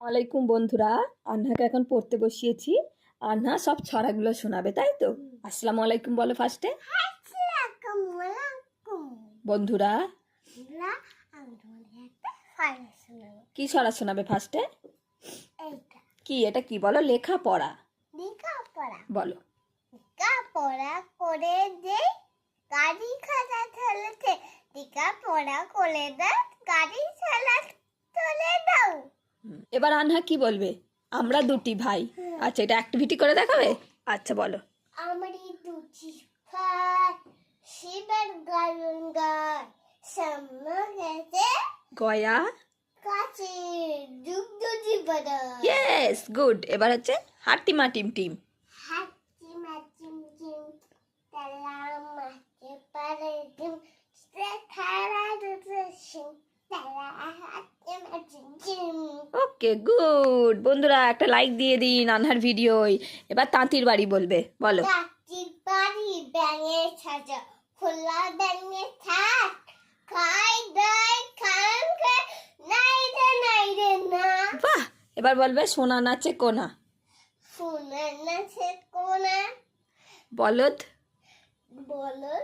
ওয়ালাইকুম বন্ধুরা আন্নাকে এখন পড়তে বসিয়েছি। আন্না সব ছড়াগুলো শোনাবে তাই তো? আসসালামু আলাইকুম বলো ফার্স্টে বন্ধুরা। কি ছড়া শোনাবে ফার্স্টে কি এটা কি বলো? লেখা পড়া বলো। পড়া করে যে গাড়ি খাতা চলেছে টিকা পড়া করে দেয় গাড়ি চালা চলে দাও। এবার আনহা কি বলবে? আমরা দুটি ভাই। আচ্ছা এটা অ্যাক্টিভিটি করে দেখাবে? আচ্ছা বলো। আমারই দুটি ভাই। শিবের গায়ন গায়। গেছে গয়া। কাছে জীবন ইয়েস গুড এবার হচ্ছে হাটিমা টিম টিম। হাতি মাচিম চিম তালা ওকে গুড। বন্ধুরা একটা লাইক দিয়ে দিন আনহার ভিডিওই এবার তাঁতির বাড়ি বলবে বলো। কাচির বাড়ি ব্যাঙে সাজা খোলা ব্যাঙে থাক। খাই দাই খান খাই নাই রে নাই রে না। বাহ! এবার বলবে সোনা নাচে কোনা। শুনে না কোনা। বলদ? বলো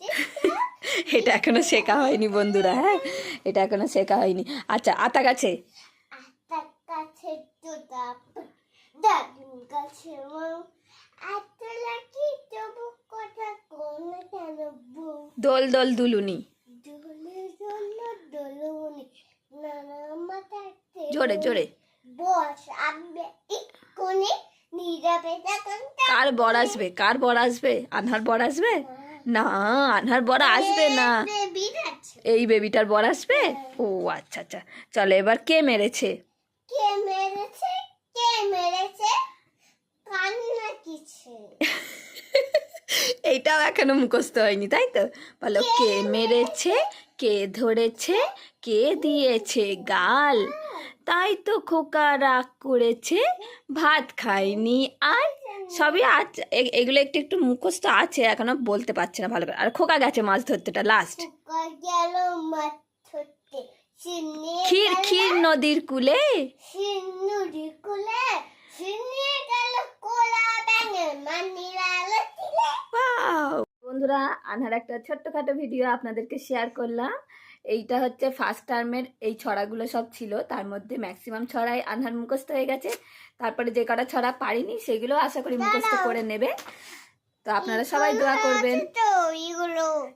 এটা এখনও শেখা হয়নি বন্ধুরা হ্যাঁ? এটা এখনও শেখা হয়নি। আচ্ছা আতা গাছে? কাছে তোতা দাদুর কাছে মৌ আত্মলা কি তবু কথা কোন কেন বউ দোল দোল দুলুনি। দোলে দোলে দোলুনি নানা মাথাতে জোরে জোরে। বস আমি ইক্ষুনি নীরবে থাকুন কার বর আসবে? কার বর আসবে? আনহার বর আসবে? না আনহার বর আসবে না। এই বেবিটার বর আসবে? ও আচ্ছা আচ্ছা। চলো এবার কে মেরেছে? কে মেরেছে? কে মেরেছে? কান্না কিছু। এইটাও এখনও মুখস্থ হয়নি তাই তো? বলো কে মেরেছে? কে ধরেছে? কে দিয়েছে গাল? তাই তো খোকা রাগ করেছে ভাত খায়নি। আর সবই আছে এগুলো একটু একটু মুখস্থ আছে এখনও বলতে পারছে না ভালো করে। আর খোকা গেছে মাছ ধরতেটা লাস্ট গেল মাছ ধরতে। নদীর কুলে! বন্ধুরা আনহার একটা ছোট্টখাটো ভিডিও আপনাদেরকে শেয়ার করলাম। এইটা হচ্ছে ফার্স্ট টার্মের এই ছড়াগুলো সব ছিল। তার মধ্যে ম্যাক্সিমাম ছড়াই আনহার মুখস্থ হয়ে গেছে। তারপরে যে কটা ছড়া পারিনি সেগুলো আশা করি মুখস্থ করে নেবে। তো আপনারা সবাই দোয়া করবেন। তো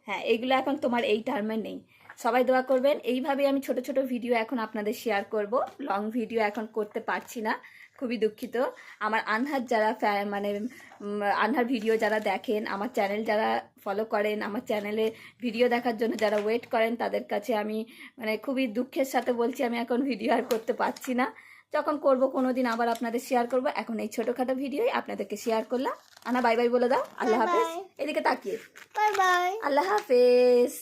হ্যাঁ এগুলো এখন তোমার এই টার্মে নেই। সবাই দোয়া করবেন। এইভাবেই আমি ছোট ছোট ভিডিও এখন আপনাদের শেয়ার করব। লং ভিডিও এখন করতে পারছি না। খুবই দুঃখিত। আমার আনহার যারা মানে আনহার ভিডিও যারা দেখেন আমার চ্যানেল যারা ফলো করেন আমার চ্যানেলে ভিডিও দেখার জন্য যারা ওয়েট করেন তাদের কাছে আমি মানে খুবই দুঃখের সাথে বলছি আমি এখন ভিডিও আর করতে পারছি না। যখন করব কোনো দিন আবার আপনাদের শেয়ার করব। এখন এই ছোটোখাটো ভিডিওই আপনাদেরকে শেয়ার করলাম। আনা বাই বাই বলে দাও। আল্লাহ হাফেজ। এদিকে তাকিয়ে। বাই বাই আল্লাহ হাফেজ।